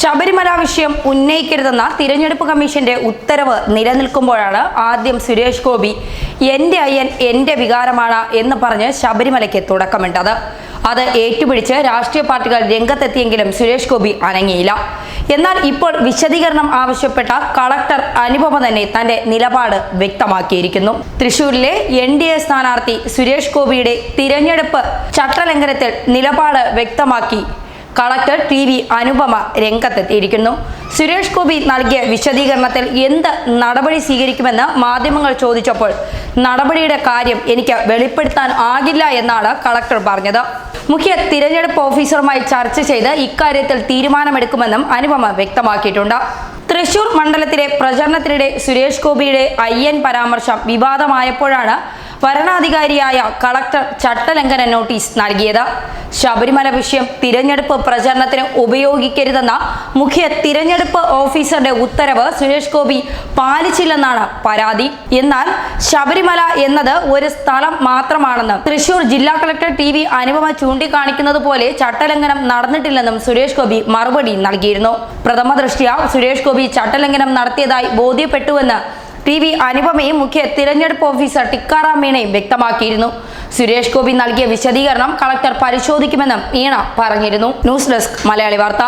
ശബരിമല വിഷയം ഉന്നയിക്കരുതെന്ന തിരഞ്ഞെടുപ്പ് കമ്മീഷന്റെ ഉത്തരവ് നിലനിൽക്കുമ്പോഴാണ് ആദ്യം സുരേഷ് ഗോപി എന്റെ അയ്യൻ എന്റെ വികാരമാണ് എന്ന് പറഞ്ഞ് ശബരിമലയ്ക്ക് തുടക്കമിട്ടത്. അത് ഏറ്റുപിടിച്ച് രാഷ്ട്രീയ പാർട്ടികൾ രംഗത്തെത്തിയെങ്കിലും സുരേഷ് ഗോപി അനങ്ങിയില്ല. എന്നാൽ ഇപ്പോൾ വിശദീകരണം ആവശ്യപ്പെട്ട കളക്ടർ അനുപമ തന്നെ തന്റെ നിലപാട് വ്യക്തമാക്കിയിരിക്കുന്നു. തൃശൂരിലെ എൻ ഡി എ സ്ഥാനാർത്ഥി സുരേഷ് ഗോപിയുടെ തിരഞ്ഞെടുപ്പ് ചട്ടലംഘനത്തിൽ നിലപാട് വ്യക്തമാക്കി കളക്ടർ ടി വി അനുപമ രംഗത്തെത്തിയിരിക്കുന്നു. സുരേഷ് ഗോപി നൽകിയ വിശദീകരണത്തിൽ എന്ത് നടപടി സ്വീകരിക്കുമെന്ന് മാധ്യമങ്ങൾ ചോദിച്ചപ്പോൾ നടപടിയുടെ കാര്യം എനിക്ക് വെളിപ്പെടുത്താൻ ആകില്ല എന്നാണ് കളക്ടർ പറഞ്ഞത്. മുഖ്യ തിരഞ്ഞെടുപ്പ് ഓഫീസറുമായി ചർച്ച ചെയ്ത് ഇക്കാര്യത്തിൽ തീരുമാനമെടുക്കുമെന്നും അനുപമ വ്യക്തമാക്കിയിട്ടുണ്ട്. തൃശൂർ മണ്ഡലത്തിലെ പ്രചരണത്തിനിടെ സുരേഷ് ഗോപിയുടെ അയ്യൻ പരാമർശം വിവാദമായപ്പോഴാണ് വരണാധികാരിയായ കളക്ടർ ചട്ടലംഘന നോട്ടീസ് നൽകിയത്. ശബരിമല വിഷയം തിരഞ്ഞെടുപ്പ് പ്രചരണത്തിന് ഉപയോഗിക്കരുതെന്ന മുഖ്യ തിരഞ്ഞെടുപ്പ് ഓഫീസറുടെ ഉത്തരവ് സുരേഷ് ഗോപി പാലിച്ചില്ലെന്നാണ് പരാതി. എന്നാൽ ശബരിമല എന്നത് ഒരു സ്ഥലം മാത്രമാണെന്ന് തൃശൂർ ജില്ലാ കളക്ടർ ടി വി അനുപമ ചൂണ്ടിക്കാണിക്കുന്നത് പോലെ ചട്ടലംഘനം നടന്നിട്ടില്ലെന്നും സുരേഷ് ഗോപി മറുപടി നൽകിയിരുന്നു. പ്രഥമ ദൃഷ്ടിയ സുരേഷ് ഗോപി ചട്ടലംഘനം നടത്തിയതായി ബോധ്യപ്പെട്ടുവെന്ന് ടി വി അനുപമയും മുഖ്യ തിരഞ്ഞെടുപ്പ് ഓഫീസർ ടിക്കാറാം മീണയും വ്യക്തമാക്കിയിരുന്നു. സുരേഷ് ഗോപി നൽകിയ വിശദീകരണം കളക്ടർ പരിശോധിക്കുമെന്നും മീണ പറഞ്ഞിരുന്നു. ന്യൂസ് ഡെസ്ക് മലയാളി വാർത്ത.